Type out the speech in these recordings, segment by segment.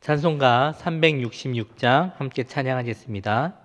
찬송가 366장 함께 찬양하겠습니다.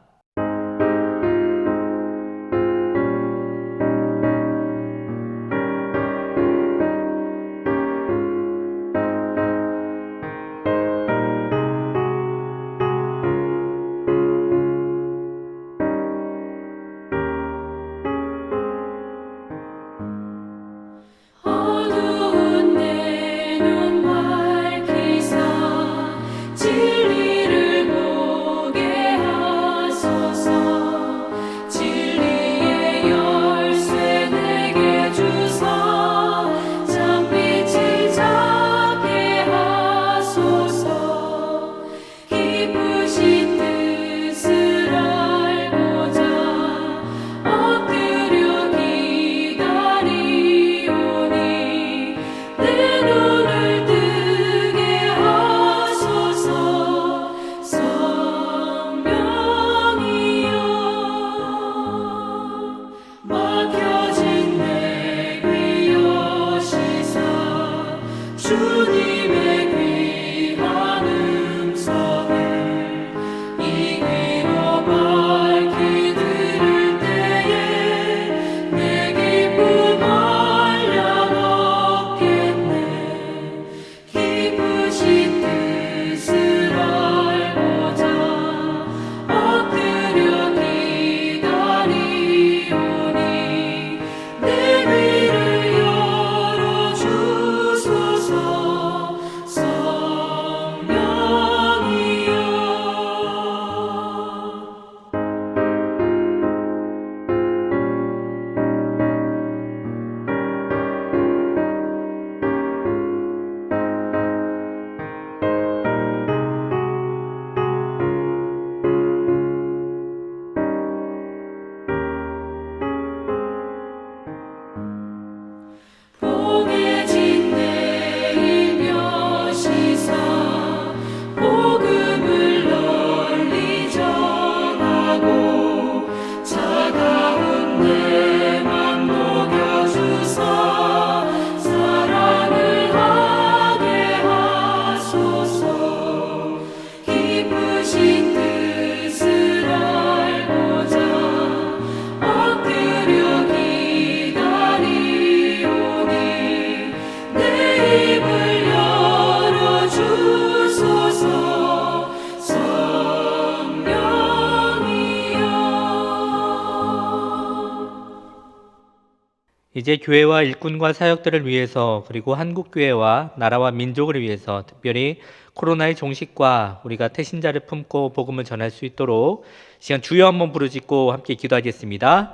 이제 교회와 일꾼과 사역들을 위해서 그리고 한국 교회와 나라와 민족을 위해서 특별히 코로나의 종식과 우리가 태신자를 품고 복음을 전할 수 있도록 시간 주여 한번 부르짖고 함께 기도하겠습니다.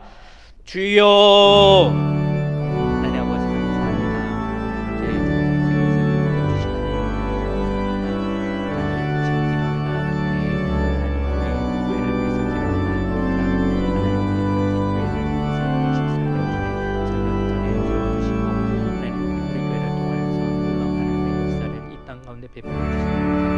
주여 on.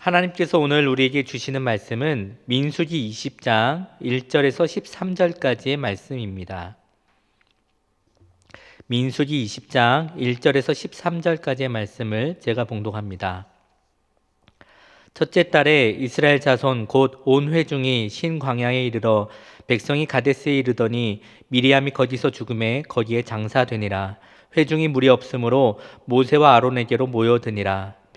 하나님께서 오늘 우리에게 주시는 말씀은 민수기 20장 1절에서 13절까지의 말씀입니다. 민수기 20장 1절에서 13절까지의 말씀을 제가 봉독합니다. 첫째 달에 이스라엘 자손 곧 온 회중이 신광야에 이르러 백성이 가데스에 이르더니 미리암이 거기서 죽음에 거기에 장사되니라 회중이 무리 없으므로 모세와 아론에게로 모여드니라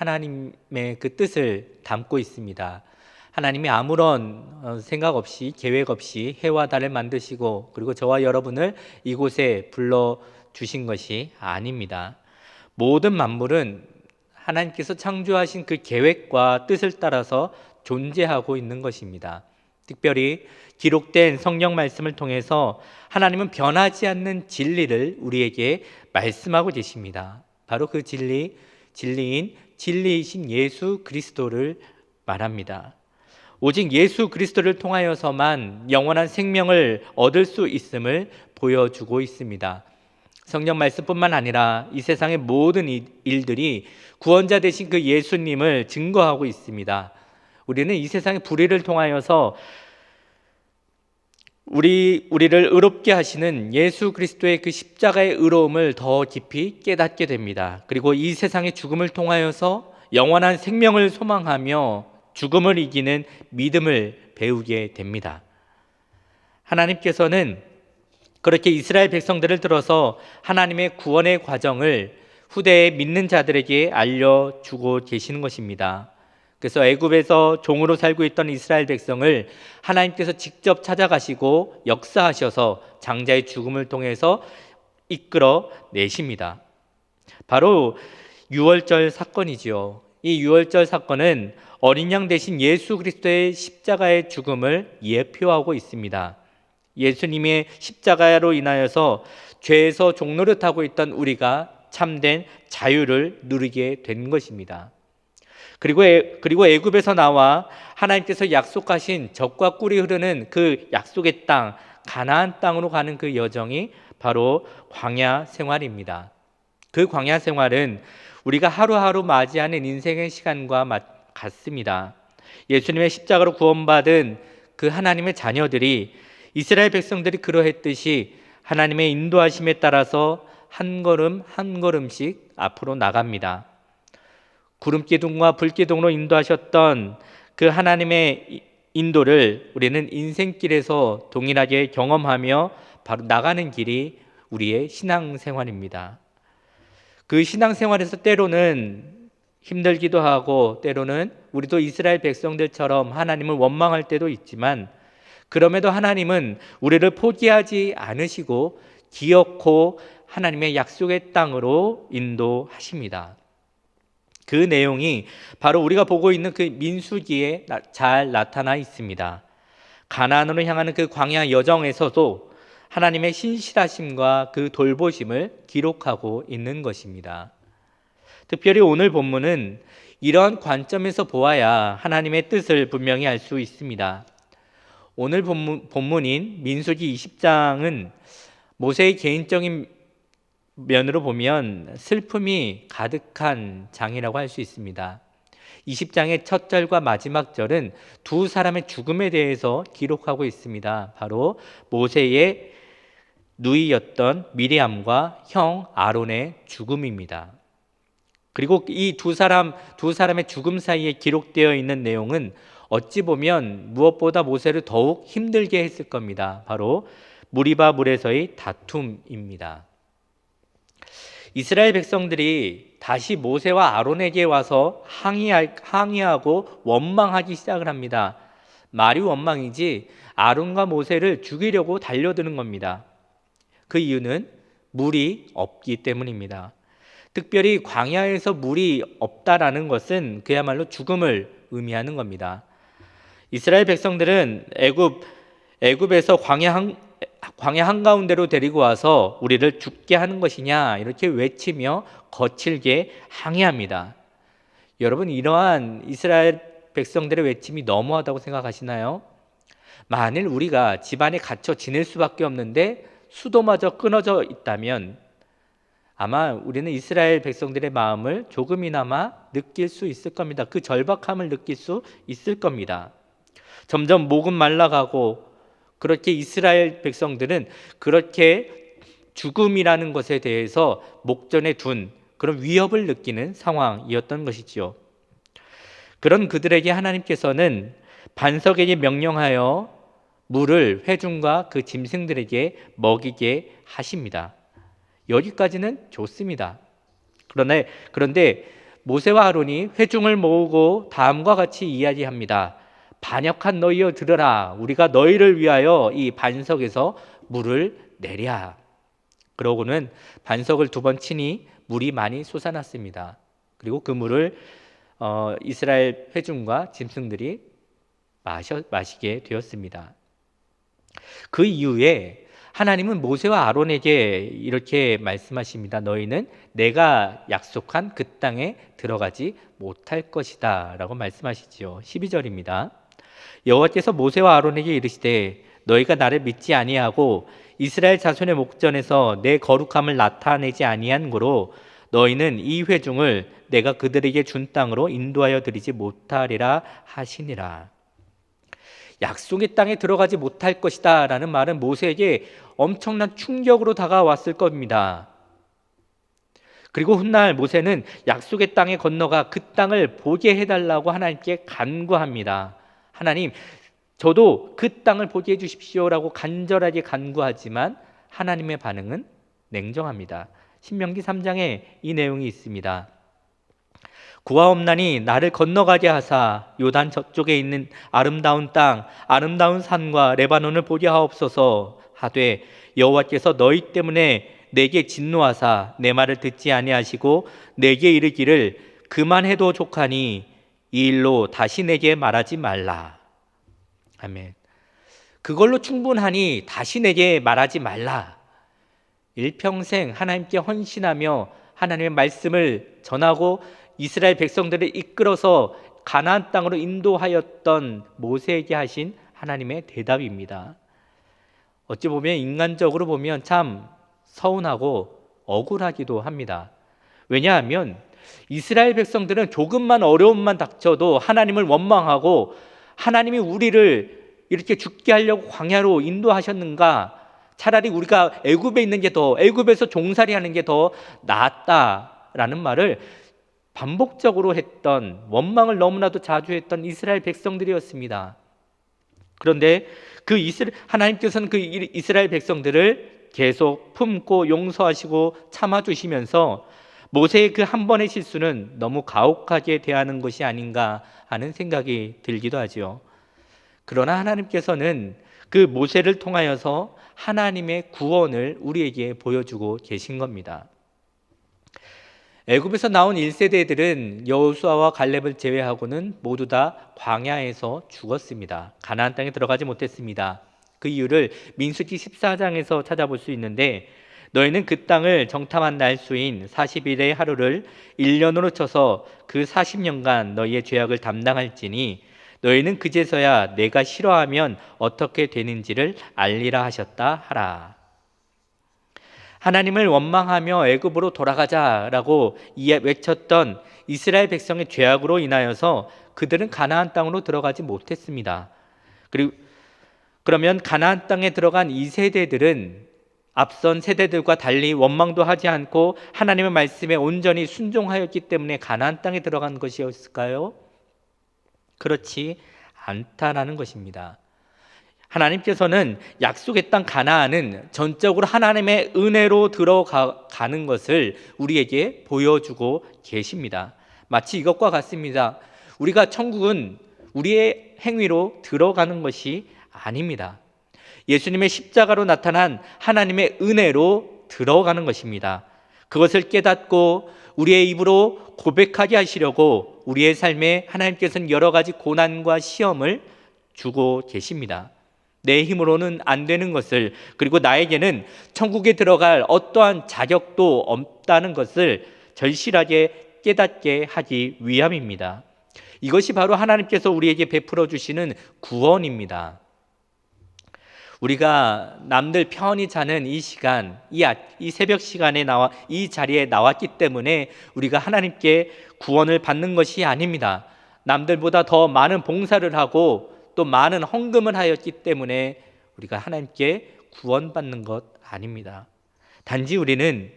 하나님의 그 뜻을 담고 있습니다. 하나님이 아무런 어, 생각 없이 계획 없이 해와 달을 만드시고 그리고 저와 여러분을 이곳에 불러 주신 것이 아닙니다. 모든 만물은 하나님께서 창조하신 그 계획과 뜻을 따라서 존재하고 있는 것입니다. 특별히 기록된 성경 말씀을 통해서 하나님은 변하지 않는 진리를 우리에게 말씀하고 계십니다. 바로 그 진리, 진리인 진리이신 예수 그리스도를 말합니다. 오직 예수 그리스도를 통하여서만 영원한 생명을 얻을 수 있음을 보여주고 있습니다. 성경 말씀뿐만 아니라 이 세상의 모든 이- 일들이 구원자 되신 그 예수님을 증거하고 있습니다. 우리는 이 세상의 불의를 통하여서 우리 우리를 의롭게 하시는 예수 그리스도의 그 십자가의 의로움을 더 깊이 깨닫게 됩니다. 그리고 이 세상의 죽음을 통하여서 영원한 생명을 소망하며 죽음을 이기는 믿음을 배우게 됩니다. 하나님께서는 그렇게 이스라엘 백성들을 들어서 하나님의 구원의 과정을 후대에 믿는 자들에게 알려주고 계시는 것입니다. 그래서 애굽에서 종으로 살고 있던 이스라엘 백성을 하나님께서 직접 찾아가시고 역사하셔서 장자의 죽음을 통해서 이끌어 내십니다. 바로 유월절 사건이지요. 이 유월절 사건은 어린 양 대신 예수 그리스도의 십자가의 죽음을 예표하고 있습니다. 예수님의 십자가로 인하여서 죄에서 종노릇하고 있던 우리가 참된 자유를 누리게 된 것입니다. 그리고 애, 그리고 애굽에서 나와 하나님께서 약속하신 젖과 꿀이 흐르는 그 약속의 땅 가나안 땅으로 가는 그 여정이 바로 광야 생활입니다. 그 광야 생활은 우리가 하루하루 맞이하는 인생의 시간과 맞, 같습니다. 예수님의 십자가로 구원받은 그 하나님의 자녀들이 이스라엘 백성들이 그러했듯이 하나님의 인도하심에 따라서 한 걸음 한 걸음씩 앞으로 나갑니다. 구름 기둥과 불 기둥으로 인도하셨던 그 하나님의 인도를 우리는 인생길에서 동일하게 경험하며 바로 나가는 길이 우리의 신앙생활입니다. 그 신앙생활에서 때로는 힘들기도 하고 때로는 우리도 이스라엘 백성들처럼 하나님을 원망할 때도 있지만 그럼에도 하나님은 우리를 포기하지 않으시고 기어코 하나님의 약속의 땅으로 인도하십니다. 그 내용이 바로 우리가 보고 있는 그 민수기에 나- 잘 나타나 있습니다. 가나안으로 향하는 그 광야 여정에서도 하나님의 신실하심과 그 돌보심을 기록하고 있는 것입니다. 특별히 오늘 본문은 이런 관점에서 보아야 하나님의 뜻을 분명히 알 수 있습니다. 오늘 본문, 본문인 민수기 20장은 모세의 개인적인 면으로 보면 슬픔이 가득한 장이라고 할 수 있습니다. 20장의 첫 절과 마지막 절은 두 사람의 죽음에 대해서 기록하고 있습니다. 바로 모세의 누이였던 미리암과 형 아론의 죽음입니다. 그리고 이 두 사람 두 사람의 죽음 사이에 기록되어 있는 내용은 어찌 보면 무엇보다 모세를 더욱 힘들게 했을 겁니다. 바로 무리바 물에서의 다툼입니다. 이스라엘 백성들이 다시 모세와 아론에게 와서 항의할, 항의하고 원망하기 시작을 합니다. 말이 원망이지 아론과 모세를 죽이려고 달려드는 겁니다. 그 이유는 물이 없기 때문입니다. 특별히 광야에서 물이 없다라는 것은 그야말로 죽음을 의미하는 겁니다. 이스라엘 백성들은 애굽 애굽에서 광야 한 광야 한가운데로 데리고 와서 우리를 죽게 하는 것이냐 이렇게 외치며 거칠게 항의합니다. 여러분 이러한 이스라엘 백성들의 외침이 너무하다고 생각하시나요? 만일 우리가 집안에 갇혀 지낼 수밖에 없는데 수도마저 끊어져 있다면 아마 우리는 이스라엘 백성들의 마음을 조금이나마 느낄 수 있을 겁니다. 그 절박함을 느낄 수 있을 겁니다. 점점 목은 말라가고 그렇게 이스라엘 백성들은 그렇게 죽음이라는 것에 대해서 목전에 둔 그런 위협을 느끼는 상황이었던 것이지요. 그런 그들에게 하나님께서는 반석에게 명령하여 물을 회중과 그 짐승들에게 먹이게 하십니다. 여기까지는 좋습니다. 그러나 그런데 모세와 아론이 회중을 모으고 다음과 같이 이야기합니다. 반역한 너희여 들으라. 우리가 너희를 위하여 이 반석에서 물을 내랴. 그러고는 반석을 두 번 치니 물이 많이 솟아났습니다. 그리고 그 물을 어, 이스라엘 회중과 짐승들이 마셔, 마시게 되었습니다. 그 이후에 하나님은 모세와 아론에게 이렇게 말씀하십니다. 너희는 내가 약속한 그 땅에 들어가지 못할 것이다. 라고 말씀하시지요. 12절입니다. 여호와께서 모세와 아론에게 이르시되 너희가 나를 믿지 아니하고 이스라엘 자손의 목전에서 내 거룩함을 나타내지 아니한 고로 너희는 이 회중을 내가 그들에게 준 땅으로 인도하여 드리지 못하리라 하시니라. 약속의 땅에 들어가지 못할 것이다 라는 말은 모세에게 엄청난 충격으로 다가왔을 겁니다. 그리고 훗날 모세는 약속의 땅에 건너가 그 땅을 보게 해달라고 하나님께 간구합니다. 하나님, 저도 그 땅을 보게 해주십시오라고 간절하게 간구하지만 하나님의 반응은 냉정합니다. 신명기 3장에 이 내용이 있습니다. 구하옵나니 나를 건너가게 하사 요단 저쪽에 있는 아름다운 땅 아름다운 산과 레바논을 보게 하옵소서 하되 여호와께서 너희 때문에 내게 진노하사 내 말을 듣지 아니하시고 내게 이르기를 그만해도 족하니 이 일로 다시 내게 말하지 말라 아멘 그걸로 충분하니 다시 내게 말하지 말라 일평생 하나님께 헌신하며 하나님의 말씀을 전하고 이스라엘 백성들을 이끌어서 가나안 땅으로 인도하였던 모세에게 하신 하나님의 대답입니다. 어찌 보면 인간적으로 보면 참 서운하고 억울하기도 합니다. 왜냐하면 이스라엘 백성들은 조금만 어려움만 닥쳐도 하나님을 원망하고 하나님이 우리를 이렇게 죽게 하려고 광야로 인도하셨는가? 차라리 우리가 애굽에 있는 게 더 애굽에서 종살이 하는 게 더 낫다라는 말을 반복적으로 했던 원망을 너무나도 자주 했던 이스라엘 백성들이었습니다. 그런데 그 이스라 하나님께서는 그 이스라엘 백성들을 계속 품고 용서하시고 참아 주시면서 모세의 그 한 번의 실수는 너무 가혹하게 대하는 것이 아닌가 하는 생각이 들기도 하지요. 그러나 하나님께서는 그 모세를 통하여서 하나님의 구원을 우리에게 보여주고 계신 겁니다. 애굽에서 나온 1세대들은 여호수아와 갈렙을 제외하고는 모두 다 광야에서 죽었습니다. 가나안 땅에 들어가지 못했습니다. 그 이유를 민수기 14장에서 찾아볼 수 있는데 너희는 그 땅을 정탐한 날수인 40일의 하루를 1년으로 쳐서 그 40년간 너희의 죄악을 담당할지니 너희는 그제서야 내가 싫어하면 어떻게 되는지를 알리라 하셨다 하라. 하나님을 원망하며 애굽으로 돌아가자라고 외쳤던 이스라엘 백성의 죄악으로 인하여서 그들은 가나안 땅으로 들어가지 못했습니다. 그리고 그러면 가나안 땅에 들어간 이 세대들은 앞선 세대들과 달리 원망도 하지 않고 하나님의 말씀에 온전히 순종하였기 때문에 가나안 땅에 들어간 것이었을까요? 그렇지 않다라는 것입니다. 하나님께서는 약속의 땅 가나안은 전적으로 하나님의 은혜로 들어가는 것을 우리에게 보여주고 계십니다. 마치 이것과 같습니다. 우리가 천국은 우리의 행위로 들어가는 것이 아닙니다. 예수님의 십자가로 나타난 하나님의 은혜로 들어가는 것입니다. 그것을 깨닫고 우리의 입으로 고백하게 하시려고 우리의 삶에 하나님께서는 여러 가지 고난과 시험을 주고 계십니다. 내 힘으로는 안 되는 것을 그리고 나에게는 천국에 들어갈 어떠한 자격도 없다는 것을 절실하게 깨닫게 하기 위함입니다. 이것이 바로 하나님께서 우리에게 베풀어 주시는 구원입니다. 우리가 남들 편히 자는 이 시간, 이, 아- 이 새벽 시간에 나와 이 자리에 나왔기 때문에 우리가 하나님께 구원을 받는 것이 아닙니다. 남들보다 더 많은 봉사를 하고 또 많은 헌금을 하였기 때문에 우리가 하나님께 구원받는 것 아닙니다. 단지 우리는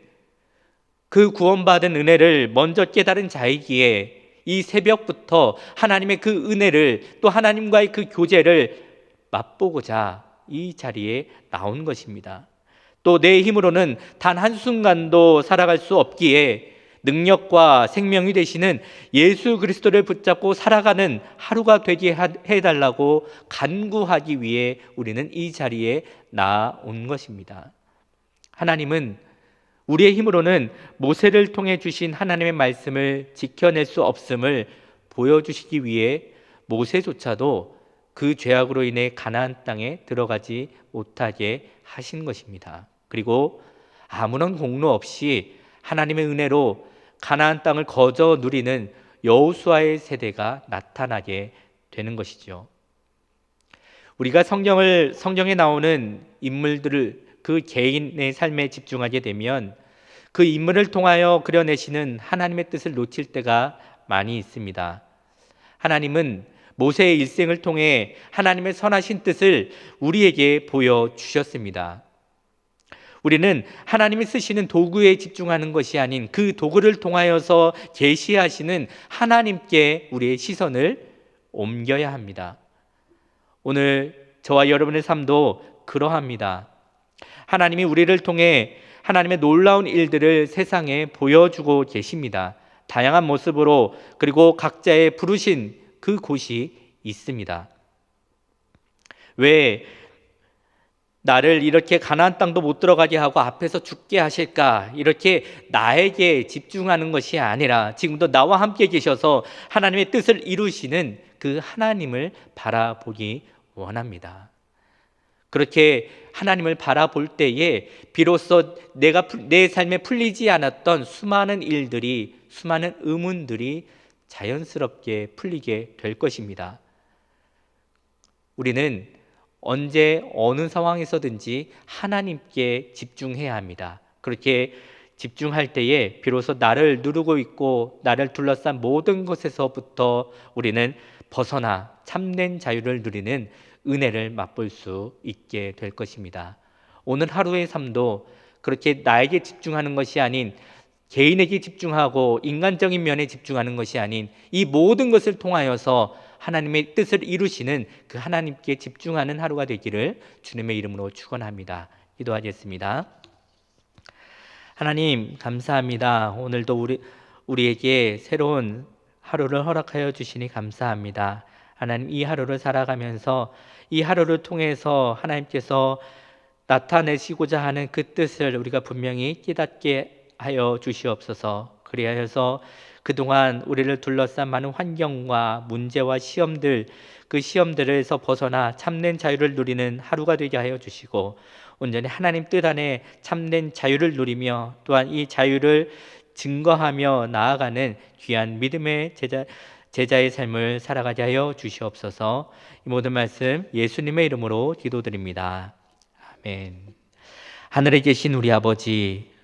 그 구원받은 은혜를 먼저 깨달은 자이기에 이 새벽부터 하나님의 그 은혜를 또 하나님과의 그 교제를 맛보고자 이 자리에 나온 것입니다. 또 내 힘으로는 단 한순간도 살아갈 수 없기에 능력과 생명이 되시는 예수 그리스도를 붙잡고 살아가는 하루가 되게 하- 해달라고 간구하기 위해 우리는 이 자리에 나온 것입니다. 하나님은 우리의 힘으로는 모세를 통해 주신 하나님의 말씀을 지켜낼 수 없음을 보여주시기 위해 모세조차도 그 죄악으로 인해 가나안 땅에 들어가지 못하게 하신 것입니다. 그리고 아무런 공로 없이 하나님의 은혜로 가나안 땅을 거저 누리는 여호수아의 세대가 나타나게 되는 것이죠. 우리가 성경을 성경에 나오는 인물들을 그 개인의 삶에 집중하게 되면 그 인물을 통하여 그려내시는 하나님의 뜻을 놓칠 때가 많이 있습니다. 하나님은 모세의 일생을 통해 하나님의 선하신 뜻을 우리에게 보여 주셨습니다. 우리는 하나님이 쓰시는 도구에 집중하는 것이 아닌 그 도구를 통하여서 계시하시는 하나님께 우리의 시선을 옮겨야 합니다. 오늘 저와 여러분의 삶도 그러합니다. 하나님이 우리를 통해 하나님의 놀라운 일들을 세상에 보여주고 계십니다. 다양한 모습으로 그리고 각자의 부르신 그 곳이 있습니다. 왜 나를 이렇게 가나안 땅도 못 들어가게 하고 앞에서 죽게 하실까? 이렇게 나에게 집중하는 것이 아니라 지금도 나와 함께 계셔서 하나님의 뜻을 이루시는 그 하나님을 바라보기 원합니다. 그렇게 하나님을 바라볼 때에 비로소 내가 풀- 내 삶에 풀리지 않았던 수많은 일들이 수많은 의문들이 자연스럽게 풀리게 될 것입니다. 우리는 언제 어느 상황에서든지 하나님께 집중해야 합니다. 그렇게 집중할 때에 비로소 나를 누르고 있고 나를 둘러싼 모든 것에서부터 우리는 벗어나 참된 자유를 누리는 은혜를 맛볼 수 있게 될 것입니다. 오늘 하루의 삶도 그렇게 나에게 집중하는 것이 아닌 개인에게 집중하고 인간적인 면에 집중하는 것이 아닌 이 모든 것을 통하여서 하나님의 뜻을 이루시는 그 하나님께 집중하는 하루가 되기를 주님의 이름으로 축원합니다. 기도하겠습니다. 하나님 감사합니다. 오늘도 우리 우리에게 새로운 하루를 허락하여 주시니 감사합니다. 하나님 이 하루를 살아가면서 이 하루를 통해서 하나님께서 나타내시고자 하는 그 뜻을 우리가 분명히 깨닫게 하여 주시옵소서. 그리하여서 그동안 우리를 둘러싼 많은 환경과 문제와 시험들 그 시험들에서 벗어나 참된 자유를 누리는 하루가 되게 하여 주시고 온전히 하나님 뜻 안에 참된 자유를 누리며 또한 이 자유를 증거하며 나아가는 귀한 믿음의 제자 제자의 삶을 살아가게 하여 주시옵소서. 이 모든 말씀 예수님의 이름으로 기도드립니다. 아멘. 하늘에 계신 우리 아버지,